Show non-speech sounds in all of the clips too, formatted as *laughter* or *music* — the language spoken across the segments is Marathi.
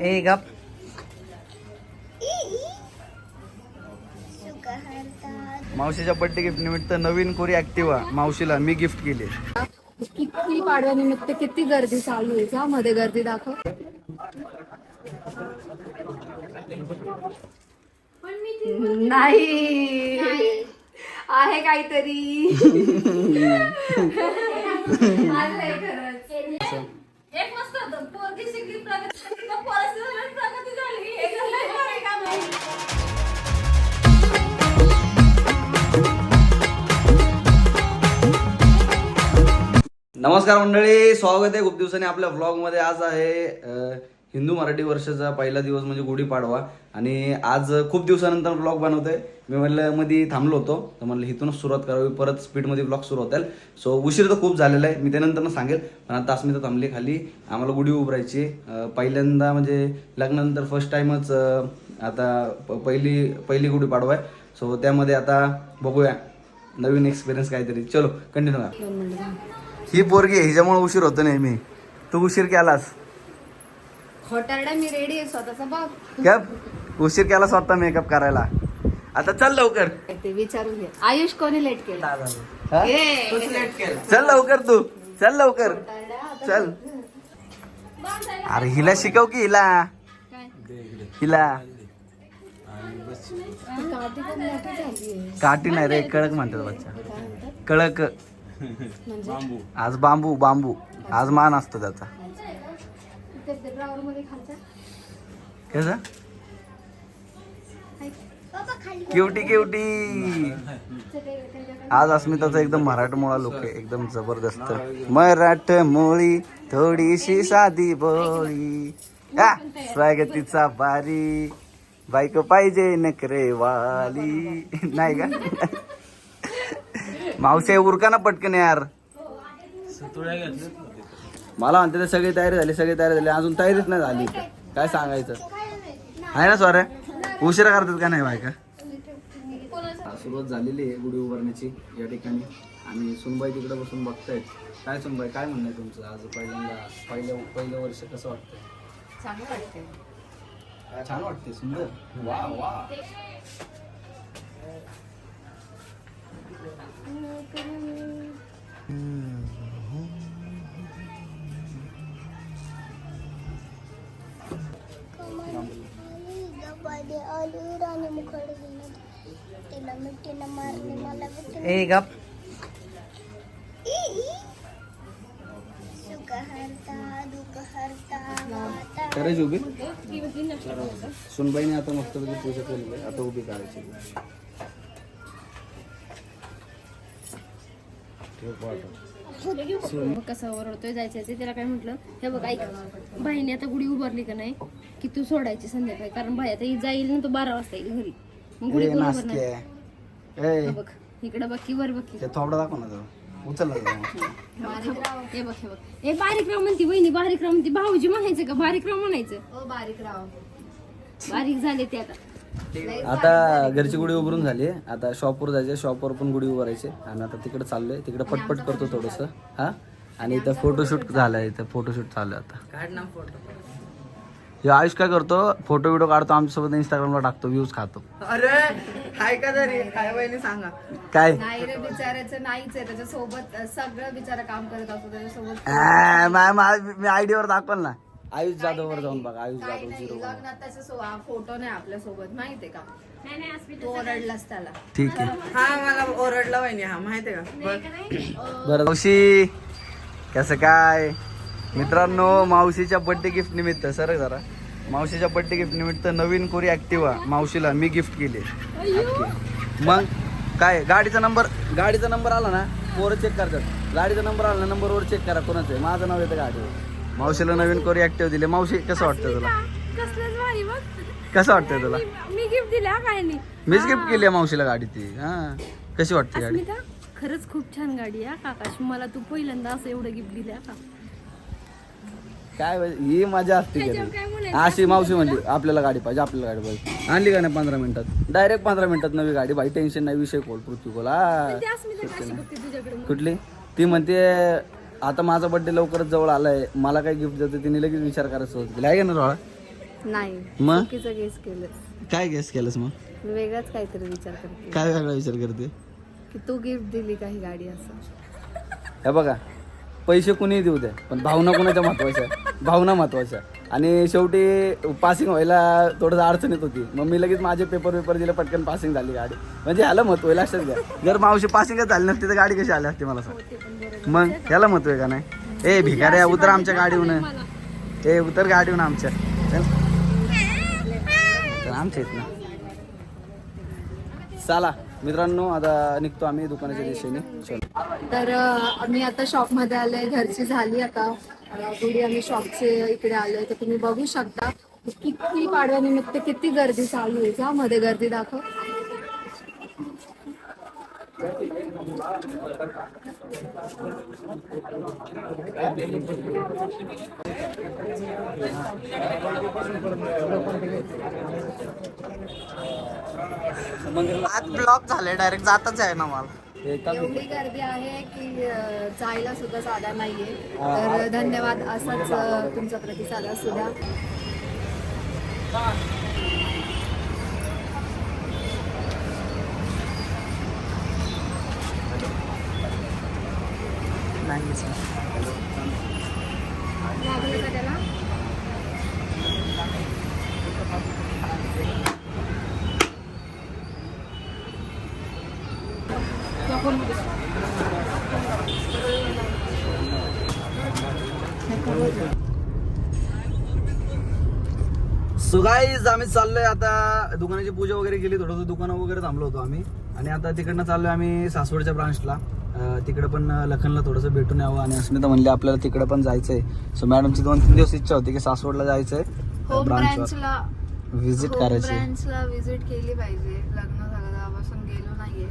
ए गप मावशीच्या बर्थडे गिफ्ट निमित्त नवीन कोरी ऍक्टिवा मावशीला मी गिफ्ट केली. किती पाडव्यानिमित्त किती गर्दी चालू आहे? जा मध्ये गर्दी दाखव. नाही आहे काहीतरी. आलंय खरंच. एक मस्त होतं. पोरगी शिकली प्रगती झाली, मग पोराची झाली, प्रगती झाली. हे लय भारी काम आहे. नमस्कार मंडळी स्वागत आहे खूप दिवसांनी आपल्या व्लॉगमध्ये. आज आहे हिंदू मराठी वर्षाचा पहिला दिवस म्हणजे गुढीपाडवा आणि आज खूप दिवसानंतर ब्लॉग बनवतोय. मी म्हणलं मध्ये थांबलो होतो. तर म्हणलं इथूनच सुरुवात करावी. परत स्पीडमध्ये ब्लॉग सुरू होतील. सो उशीर तर खूप झालेला आहे. मी त्यानंतर सांगेल. पण आता अस्मिता थांबली खाली. आम्हाला गुढी उभारायची पहिल्यांदा म्हणजे लग्नानंतर फर्स्ट टाइमच आता प- पहिली पहिली गुढीपाडवा आहे. सो त्यामध्ये आता बघूया. नवीन एक्सपिरियन्स काहीतरी. चलो कंटिन्यू करा. ही पोरगी आहे. हिच्यामुळे उशीर होतो नेहमी. तू उशीर केलास. खोटारडा मी रेडी आहे स्वतःचा बघ. कॅप उशीर केला स्वतः मेकअप करायला. आता चल लवकर. ते विचारून घे. आयुष कोणी लेट केला? हा? ए, चल लवकर तू. चल लवकर. चल. अरे हिला शिकव की हिला. काय? हिला. ती काठी पण मोठी झालीये. काठी नाही रे कळक म्हणतात बच्चा? कळक *laughs* म्हणजे? आज बांबू बांबू. आज मान असतो त्याचा. ते- मध्ये खालच्या कसं? बाबा खाली क्युटी क्युटी आज अस्मिताचा एकदम मराठमोळा लोक आहे. एकदम जबरदस्त. मराठमोळी थोडीशी साधी बोळी. हा, स्वागतीचा बारी. बायको पाहिजे नकरे वाली नाही का? मावशी उरका ना पटकन यार. मला म्हणते ते सगळी तयारी झाली सगळी तयारी झाली अजून तयारीच नाही झाली काय सांगायचं? आहे ना सॉरे उशिरा करतात का नाही बायका? सुरुवात झालेली आहे गुढी उभारण्याची या ठिकाणी. आणि सुनबाई तिकडे बसून बघतायत. काय सुनबाई काय म्हणणं आहे तुमचं? आज पहिल्यांदा पहिलं पहिलं वर्ष कसं वाटतंय? चांगलं वाटतंय. छान वाटते सुंदर. वा वा. पाहिजे ए गप सुख हरता दुःख हरता माता करायची उभी सुनबाईने आता मस्त पूजा केलेली आहे आता उभी करायची ठेव पाठव. मग कसं ओरडतोय जायचं ते त्याला काय म्हटलं हे बघ ऐक बाईने आता गुढी उभारली का नाही की तू सोडायची संध्याकाळी कारण बाई आता ही जाईल ना तो बारा वाजता येईल घरी. मग गुढी कोण उभारणार? हे बघ इकडं बघ की वर बघ थोबडा दाखव ना हे बघ हे बघ. ए बारीक राव म्हणती वहिनी बारीक राव म्हणती भाऊजी म्हणायचं का? बारीक राव म्हणायचं. बारीक राव. बारीक झाले ते आता. आता घरची गुढी उभारून झाली आता शॉपवर जायचे शॉपवर पण गुढी उभारायचे आणि आता तिकडे चाललोय. तिकडे पटपट करतो थोडस. हा? आणि इथं फोटोशूट झालंय. इथं फोटोशूट चालू आहे आता. हे आयुष काय करतो? फोटो व्हिडिओ काढतो. आमच्यासोबत इंस्टाग्रामला टाकतो. व्ह्यूज खातो. अरे हाय का तरी? काय बहिणी सांगा. काय? नाही रे बिचारायचं नाहीच आहे. त्याच्यासोबत सगळं बिचारा काम करत असतो. त्याच्यासोबत आ, मा- मा- मी आयडीवर दाखवल ना. आयुष जाधव वर जाऊन बघा आयुष जाधव झिरो फोटो नाही आपल्यासोबत माहितीये का? तो ओरडलास त्याला. ठीक आहे. हा मला ओरडला बहिणी हा माहितीये का? बरं मावशी कसं काय? मित्रांनो मावशीच्या बर्थडे गिफ्ट निमित्त सर जरा. मावशीच्या बर्थडे गिफ्ट निमित्त नवीन कोरी ऍक्टिवा मावशीला मी गिफ्ट केली. मग काय गाडीचा नंबर गाडीचा नंबर आला ना पोरं चेक करतात. गाडीचा नंबर आला ना नंबरवर चेक करा कोणाचं आहे? माझं नाव येतं गाडीवर. मावशीला नवीन कोरी ऍक्टिवा दिली. मावशी कसं वाटतं तुला? कसलंच भारी बघ. कसं वाटतंय तुला? मी गिफ्ट दिल्या काय नाही मीच गिफ्ट केली आहे मावशीला गाडी ती. हा. कशी वाटते गाडी? अस्मिता खरंच खूप छान गाडी आहे काकाश. मला तू पहिल्यांदा असं एवढं गिफ्ट दिल्या का काय बाई, ही मजा असते त्याच्यावर काय घरी म्हणायचं? अशी मावशी म्हणली आपल्याला गाडी पाहिजे आपल्याला गाडी पाहिजे. आणली का नाही पंधरा मिनिटात? डायरेक्ट पंधरा मिनिटात नवी गाडी. भाई टेन्शन नाही विषय खोल पृथ्वी खोल हा ते अस्मिता कशी बघते तुझ्याकडे मग? कुठली? ती म्हणते आता माझा बर्थडे लवकरच जवळ आलाय. मला काय गिफ्ट देते तिने लगेच विचार करायचं होतं आहे का ना रोळा नाही. मग? चुकीचं गेस केलं काय गेस केलंस मग? वेगळाच काहीतरी विचार करते. काय वेगळा विचार करते? की तू गिफ्ट दिली काही गाडी असं? हे बघा पैसे कुणीही देऊ द्या पण भावना कुणाच्या महत्त्वाच्या भावना महत्त्वाच्या आणि शेवटी पासिंग व्हायला थोडंसं अडचणीत होती. मग मी लगेच माझे पेपर पेपर दिले पटकन पासिंग झाली गाडी. म्हणजे ह्याला महत्त्व आहे लक्षात घ्या. जर मावशी पासिंगच झाली नसती तर गाडी कशी आली असते मला सांग. मग ह्याला महत्त्व आहे का नाही? ए भिकाऱ्या उतर आमच्या गाडीहून. ए उतर गाडीहून आमच्या. चल. आमच्या आहेत ना चला मित्रांनो आता निघतो आम्ही दुकानाच्या दिशेने. चल. तर मी आम्ही आता शॉपमध्ये आले घरची झाली आता. अं, आम्ही शॉपचे इकडे आलोय तर तुम्ही बघू शकता किती पाडव्यानिमित्त किती गर्दी चालू आहे. जा मध्ये गर्दी दाखव. आज ब्लॉक झाले डायरेक्ट जातच आहे ना मला. एवढी गर्दी आहे की जायला सुद्धा साधा नाहीये. तर धन्यवाद असाच तुमचा प्रतिसाद असू द्या. नाही sir. लागलं का त्याला सो गाईज आम्ही चाललोय आता दुकानाची पूजा वगैरे केली थोडंसं दुकानं वगैरे थांबलो होतो आम्ही. आणि आता तिकडनं चाललोय आम्ही सासवडच्या ब्रांचला तिकडे पण लखनला थोडंसं भेटून यावं. आणि अस्मिता म्हणले आपल्याला तिकडे पण जायचंय. सो मॅडमची दोन तीन दिवस इच्छा होती की सासवडला जायचंय ब्रँचला व्हिजिट करायची. ब्रँचला व्हिजिट केली पाहिजे. लग्न झालं तेव्हापासून गेलो नाहीये.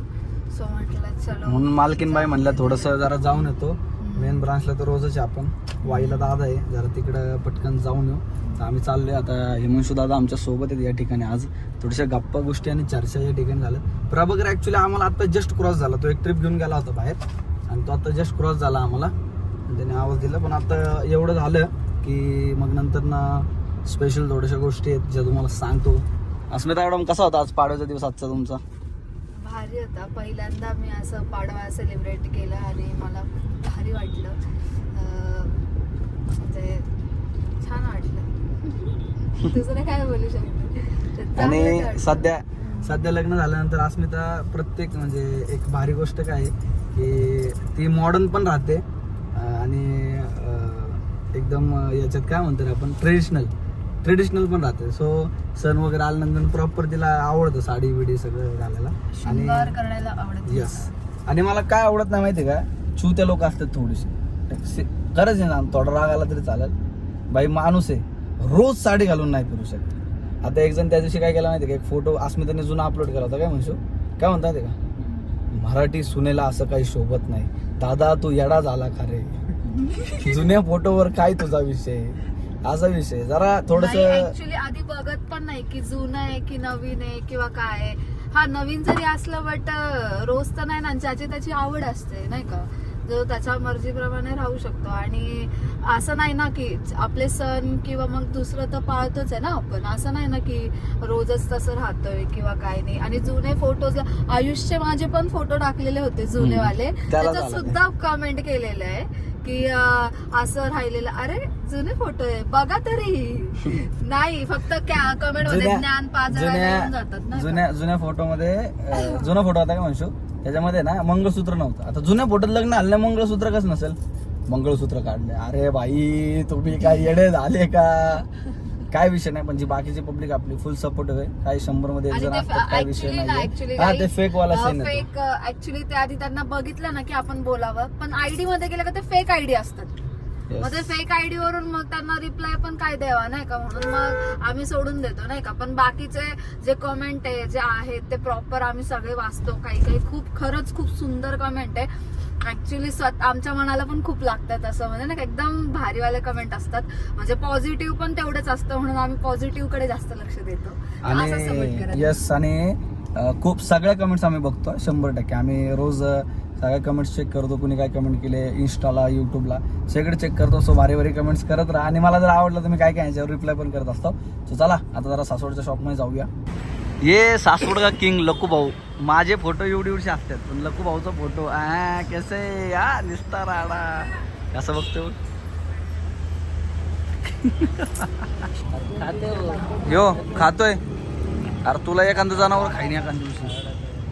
सो म्हटलं चलो. म्हणून मालकीनबाई म्हणल्या थोडंसं जरा जाऊन येतो. मेन ब्रांचला तर रोजच आहे आपण. वाईला दादा आहे. जरा तिकडं पटकन जाऊन येऊ. तर आम्ही चाललोय. आता हिमांशू दादा आमच्यासोबत आहेत या ठिकाणी आज. थोड्याशा गप्पा गोष्टी आणि चर्चा या ठिकाणी झाल्या प्रभाकर ॲक्च्युली आम्हाला आता जस्ट क्रॉस झाला. तो एक ट्रिप घेऊन गेला होता बाहेर. आणि तो आता जस्ट क्रॉस झाला आम्हाला. त्याने आवाज दिला. पण आता एवढं झालं की मग नंतर ना स्पेशल थोड्याशा गोष्टी आहेत ज्या तुम्हाला सांगतो. अस्मिता मॅडम कसा होता आज पाडव्याचा दिवस आजचा तुमचा? भारी होता. पहिल्यांदा मी असं पाडवा सेलिब्रेट केलं आणि मला खूप भारी वाटलं. म्हणजे छान वाटलं. दुसरं काय बोलू शकतो. आणि. सध्या सध्या लग्न झाल्यानंतर अस्मिता प्रत्येक म्हणजे एक भारी गोष्ट काय आहे की ती मॉडर्न पण राहते. आणि एकदम याच्यात काय म्हणतात आपण ट्रेडिशनल ट्रेडिशनल पण राहते. सो सण वगैरे आल्यानंतर प्रॉपर तिला आवडतं साडी बिडी सगळं घालायला. शृंगार करायला आवडत येस आणि मला काय आवडत नाही माहिती का? चुत्या लोक असतात थोडीशी. खरंच आहे ना थोडा राग आला तरी चालेल. बाई माणूस आहे. रोज साडी घालून नाही फिरू शकत. आता एक जण त्या दिवशी काय केला माहिती का? एक फोटो अस्मिताने जुना अपलोड केला होता काय म्हणशो काय म्हणतात ते का? मराठी सुनेला असं काही शोभत नाही. दादा तू येडा झाला का रे. जुन्या फोटोवर काय तुझा विषय असा विषय जरा थोडस आधी बघत पण नाही की जुनं आहे की नवीन आहे किंवा काय आहे. हा नवीन जरी असलं बट रोज तर नाही ना ज्याची त्याची आवड असते नाही का? जो त्याच्या मर्जीप्रमाणे राहू शकतो. आणि असं नाही ना की आपले सण किंवा मग दुसरं तर पाळतोच आहे ना आपण. असं नाही ना की रोजच तसं राहतोय किंवा काय नाही. आणि जुने फोटोज आयुष्य माझे पण फोटो टाकलेले होते जुनेवाले. त्याला त्याच्यात. सुद्धा कमेंट केलेलं आहे की असं राहिलेलं. अरे जुने फोटो आहे. बघा तरी. *laughs* नाही फक्त कमेंटमध्ये ज्ञान येऊन जातात जुन्या ना जुन्या जुन्या फोटोमध्ये अं, जुना फोटो होता का म्हणशो त्याच्यामध्ये ना मंगळसूत्र नव्हतं. आता जुन्या फोटोत लग्न आलं मंगळसूत्र कसं नसेल? मंगळसूत्र काढले अरे भाई तुम्ही काय येडे झाले का? काय विषय नाही पण जी बाकीची पब्लिक आपली फुल सपोर्ट आहे काही शंभरमध्ये एक जण असतात काय विषय नाही हा ते फेक वाला सीन फेक ऍक्च्युली ते. आधी त्यांना बघितलं ना की आपण बोलावं पण आयडी मध्ये गेलं का ते फेक आयडी असतात. मग ते फेक आयडी वरून मग त्यांना रिप्लाय पण काय द्यावा नाही का? म्हणून मग आम्ही सोडून देतो नाही का? पण बाकीचे जे कमेंट आहे जे आहेत ते प्रॉपर आम्ही सगळे वाचतो. काही काही खूप खरंच खूप सुंदर कमेंट आहे. ऍक्च्युली स्वतः आमच्या मनाला पण खूप लागतात असं म्हणजे ना एकदम भारीवाले कमेंट असतात. म्हणजे पॉझिटिव्ह पण तेवढंच असतं म्हणून आम्ही पॉझिटिव्हकडे जास्त लक्ष देतो. आणि यस आणि खूप सगळ्या कमेंट्स आम्ही बघतो शंभर टक्के. आम्ही रोज सगळ्या कमेंट्स चेक करतो कुणी काय कमेंट केले इन्स्टाला यूट्यूबला सगळे चेक करतो सो भारी भारी कमेंट्स करत राहा. आणि मला जर आवडलं तर मी काय काय याच्यावर रिप्लाय पण करत असतो. सो चला आता जरा सासवडच्या शॉपमध्ये जाऊया. ये सासवड का किंग लकू भाऊ? माझे फोटो एवढी एवढे असतात पण लकू भाऊचा फोटो आ कसे या निसता राडा. कसं बघतो? यो खातोय. अरे तुला एखादं जनावर खाईन एखाद्या दिवशी.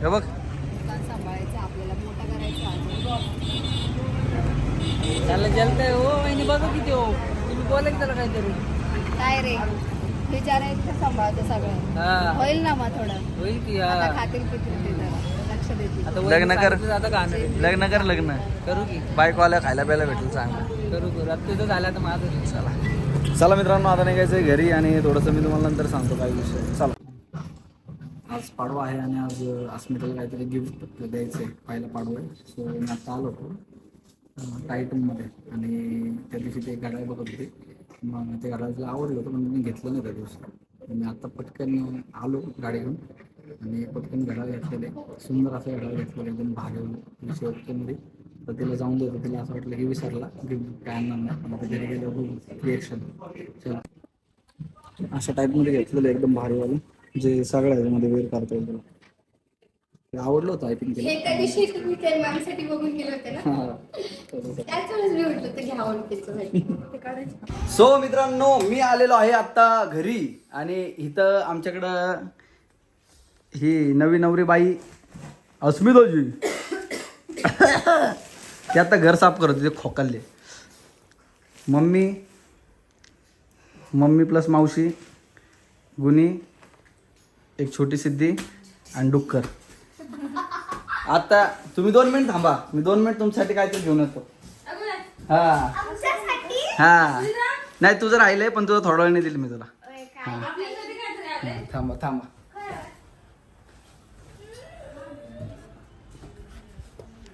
हे बघ सांभाळायचं आपल्याला मोठा करायचा त्याला जलतंय हो वहिनी बघा किती हो. तुम्ही बोला की त्याला काहीतरी. काय रे? बिचारा इतकं सांभाळतो सगळं? हा. होईल ना मग थोडं. होईल की आता हा खातील पितील ते जरा लक्ष देतील आता लग्न कर. आता गाणं लग्न कर लग्न. करू की. बायको आल्या खायला प्यायला भेटेल चांगलं. करू करू. आता तुझं झालं तर माझं. चला. चला मित्रांनो आता निघायचंय घरी आणि थोडंसं मी तुम्हाला नंतर सांगतो काय विषय. चला. आज पाडवा आहे आणि आज अस्मिताला काहीतरी गिफ्ट द्यायचं आहे पहिला पाडवा आहे. सो मी आता आलो होतो. टायटनमध्ये आणि त्या दिवशी ते घड्याळ बघत होते. मग ते घड्याळ आवडलं होतं पण मी घेतलं नाही त्या दिवशी. मी आत्ता पटकन आलो गाडी घेऊन. आणि पटकन घड्याळ घेतलेले. सुंदर असं घड्याळ घेतलेलं एकदम भारी शेवटच्यामध्ये तर तिला जाऊन देतो तिला असं वाटलं की विसरला. गिफ्ट काय आणणार नाही. मग आता घरी गेलो रिएक्शन. अशा टाईपमध्ये घेतलेलं एकदम भारीवालं जे सगळ्या ह्याच्यामध्ये वेअर करता येईल. तुला आवडलं होतं आय थिंक हे त्या दिवशी तुम्ही त्या मॅमसाठी बघून गेले होते ना. तसंच. त्याच वेळेस मी म्हटलं *laughs* ते घ्यावं त्याच्यासाठी ते काढायचं सो मित्रांनो मी आलेलो आहे आता घरी आणि इथं आमच्याकडं ही नवी नवरी बाई अस्मिताजी. *coughs* ती आता घर साफ करत होते खोकल्ले. मम्मी मम्मी प्लस मावशी गुनी एक छोटी सिद्धी आणि डुक्कर. आता तुम्ही दोन मिनिट थांबा मी दोन मिनिट तुमच्यासाठी काहीतरी घेऊन येतो हा हा नाही तुझं राहिलंय पण तुझं थोडा वेळ दिली मी तुला हा. थांबा थांबा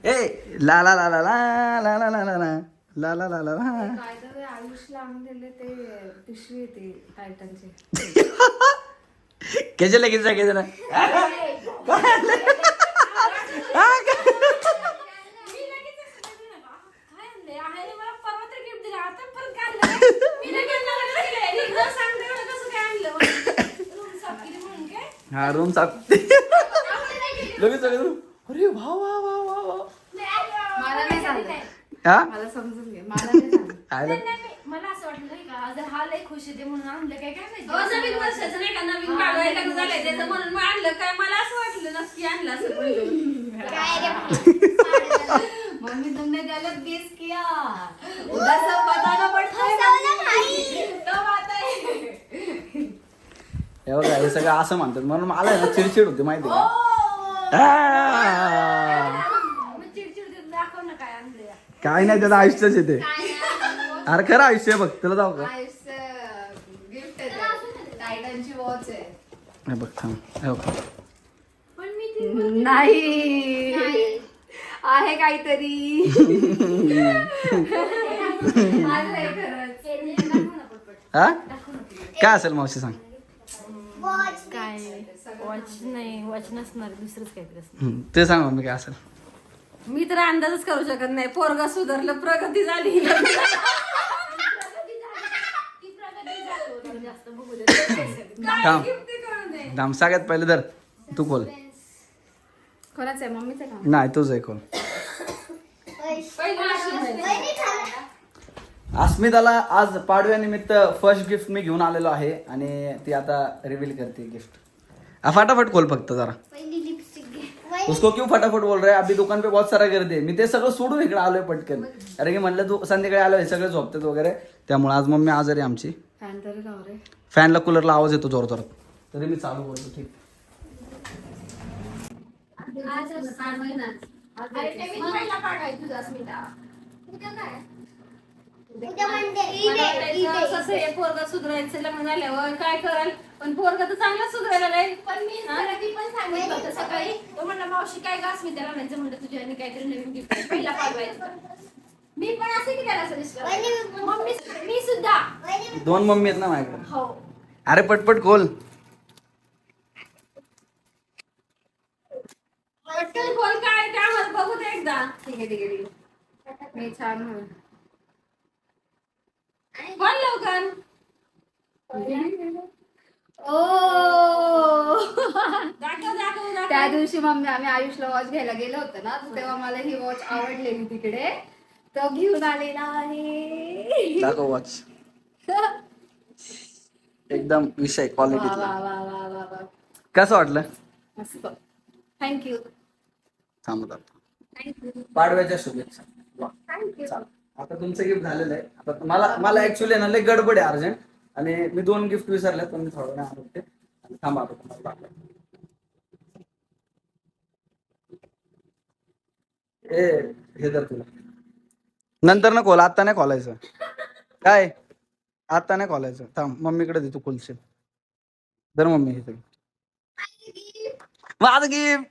ए ला ला ला ला ला ला ला ला ला ला ला ला ला ला ला आयुषला आणून दिले ते पिशवी येते टायटनची कैसे लगे कैसे ना हा रूम साफ. लगेच लगेच. अरे वा वा वा वा वा. मला नाही सांगत हा? मला समजून घे मला काय? मला असं वाटलं नाही का? जर हा लय खुश येते म्हणून आणलं काय? काय माहिती? अहो, नवीन वर्षाचं नाही का? नवीन काढायला लग्न झालंय त्याचं म्हणून मग आणलं काय मला असं वाटलं नक्की आणलं असं म्हणलं मम्मी तुमने गलत गेस किया. उधर सब बताना पड़ता है है हे बघा हे सगळं असं म्हणतात. म्हणून मला आहे ना चिडचिड होते माहिती का? आ! मग चिडचिड देत दाखव ना काय आणलं काय नाही त्याचं आयुष्यच येते अरे खरं आयुष्य आहे बघ तुला जाऊ का गिफ्ट आहे टायटनची वॉच आहे. हे बघ थांब. हे बघ. पण मी ती नाही. आहे काहीतरी. खरंच. हा काय असेल मावशी सांग. काय? वॉच नाही. वॉच नसणार. दुसरंच काहीतरी असणार. हम्म, ते सांग मम्मी काय असेल. मी तर अंदाजच करू शकत नाही. पोरगा सुधारलं प्रगती झाली ती प्रगती दाखव जास्त बघू दे थांब थांब सगळ्यात पहिले तर तू खोल. खरंच आहे? मम्मीचं का? नाही तुझं आहे खोल. अस्मिताला आज पाडव्यानिमित्त फर्स्ट गिफ्ट मी घेऊन आलेलो आहे आणि ती आता रिव्हील करते गिफ्ट फटाफट खोल फक्त जरा. पहिली लिपस्टिक घे. *laughs* उसको क्यों फटाफट बोल रहे हैं? अभी दुकान पे बहुत सारा गर्दी आहे मी ते सगळं सोडून इकडे आलोय पटकन. अरे की म्हणलं तू संध्याकाळी आलोय सगळे झोपतात वगैरे. त्यामुळे आज मम्मी आजारी आहे आमची. फॅन तरी लाव रे फॅनला कूलरला आवाज येतो जोर जोरात. तरी मी चालू करतो ठीक. पोरगा सुधारायचं लग्न झाल्यावर काय कराल? पण पोरगा तर चांगला सुधारायला नाही पण मी पण सांगितलं होतं सकाळी. तो म्हणला मावशी काय गास मी त्याला म्हणायचं? म्हणलं तुझ्या आणि काहीतरी नवीन गिफ्ट पहिला पाठवायचं. मी पण असे की त्याला वहिनी- मम्मी मी सुद्धा. दोन मम्मी आहेत ना माझ्याकडे. हो. अरे पटपट खोल. पटकन खोल काय काय आम्हाला बघू दे एकदा. ठीक आहे ठीक आहे ठीक आहे. मी छान होईल. खोल लवकर. ओ. दाखव दाखव त्या दिवशी मम्मी आम्ही आयुषला वॉच घ्यायला गेलो होतो ना तर तेव्हा मला ही वॉच आवडलेली तिकडे. तो घेऊन आलेला आहे दाखव वॉच एकदम विषय क्वालिटी वा वा वा वा वा कसं वाटलं? मस्त. थँक्यू थांबत आता. पाडव्याच्या शुभेच्छा. वा. चालेल. आता तुमचं गिफ्ट झालेलं आहे. आता मला मला ऍक्च्युली ना लय गडबड आहे अर्जंट. आणि मी दोन गिफ्ट विसरले पण मी थोडं वेळ आणि थांबा आता तुम्हाला दाखवतो. ए हे तर तुला. नंतर ना खोल आता नाही खोलायचं. काय? आता नाही खोलायचं. थांब मम्मीकडे दे तू खोलशील. दर मम्मी हे तरी. माझं गिफ्ट.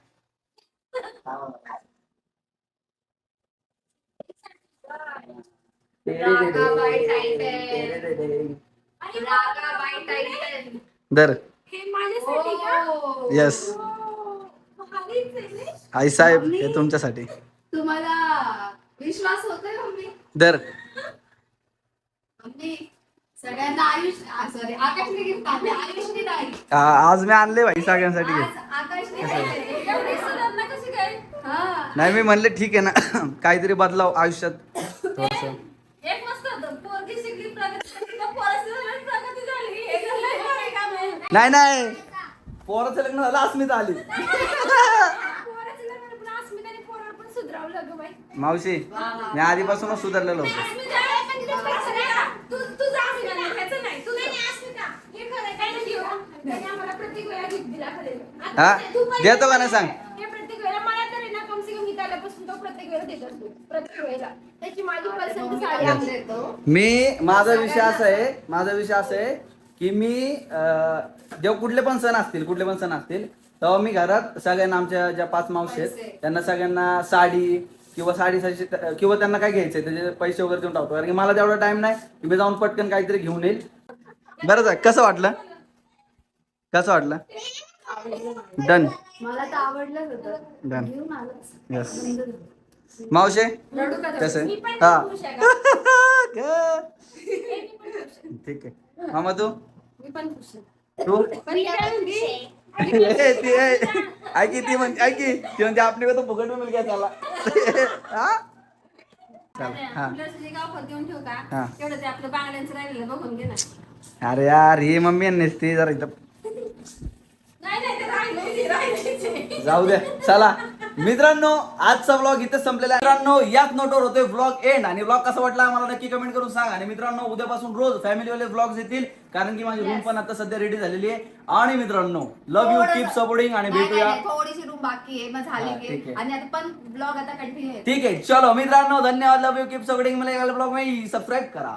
दर हे येस. आई साहेब हे तुमच्यासाठी. विश्वास होतोय मम्मी. दर. मम्मी सगळ्यांना आयुष सॉरी आकाशने गिफ्ट आणले आयुषने नाही आ- आज मी आणले भाई सगळ्यांसाठी आज gift. आकाशने नाही एवढी सुधारणा कशी काय? हा. नाही मी म्हणले ठीक आहे ना. काहीतरी बदलाव आयुष्यात. थोडस एक मस्त होतं. पोरगी शिकली प्रगती झाली, त्या पोराची झाली, प्रगती झाली. हे तर काम आहे. नाही नाही. पोराचं लग्न झालं अस्मिता आली *laughs* पोराचं लग्न पण अस्मिताने पोराला पण सुधरावलं गं बाई. मावशी मी आधीपासूनच सुधारलेलो होतो. हे हा? देतो का सांग? हे ना कम से कम इथं आल्यापासून तो प्रत्येक वेळेला देत असतो. प्रत्येक वेळेला. त्याची माझी पसंत साडी आहे. देतो. मी माझा विषय असा आहे माझा विषय असा आहे की मी जेव्हा कुठले पण सण असतील कुठले पण सण असतील तेव्हा मी घरात सगळ्यांना आमच्या ज्या पाच मावशी आहेत त्यांना सगळ्यांना साडी किंवा साडीसाठी किंवा त्यांना काय घ्यायचंय त्याचे पैसे वगैरे देऊन टाकतो. कारण की मला तेवढा टाइम नाही की मी जाऊन पटकन काहीतरी घेऊन येईल. बरं जा कसं वाटलं? कसं वाटलं? डन डन यस मावशे? कसं आहे? हा. आहे? *laughs* ठीक आहे. मामा तू? आहे. तू? ती ऐकी ती म्हणते ऐकी ती म्हणते आपली तो फुकट में मिल गया चला हा चल हा हा. अरे यार ही मम्मी नसती जरा इथं. जाऊ दे चला मित्रांनो आजचा ब्लॉग इथे संपलेला आहे. मित्रांनो याच नोटवर होतोय ब्लॉग एंड आणि ब्लॉग कसा वाटला आम्हाला नक्की कमेंट करून सांगा. आणि मित्रांनो उद्यापासून रोज फॅमिली वाले ब्लॉग्स येतील. कारण की माझी रूम पण आता सध्या रेडी झालेली आहे. आणि मित्रांनो लव्ह यू कीप सपोर्टिंग आणि नाही, भेटूया. नाही, थोडीशी रूम बाकी आहे. मग हा, झाली ठीक की आहे. आणि आता पण ब्लॉग आता कंटिन्यू ठीक आहे चलो. मित्रांनो धन्यवाद. लव्ह यू कीप सपोर्टिंग मला ब्लॉग में सब्सक्राइब करा.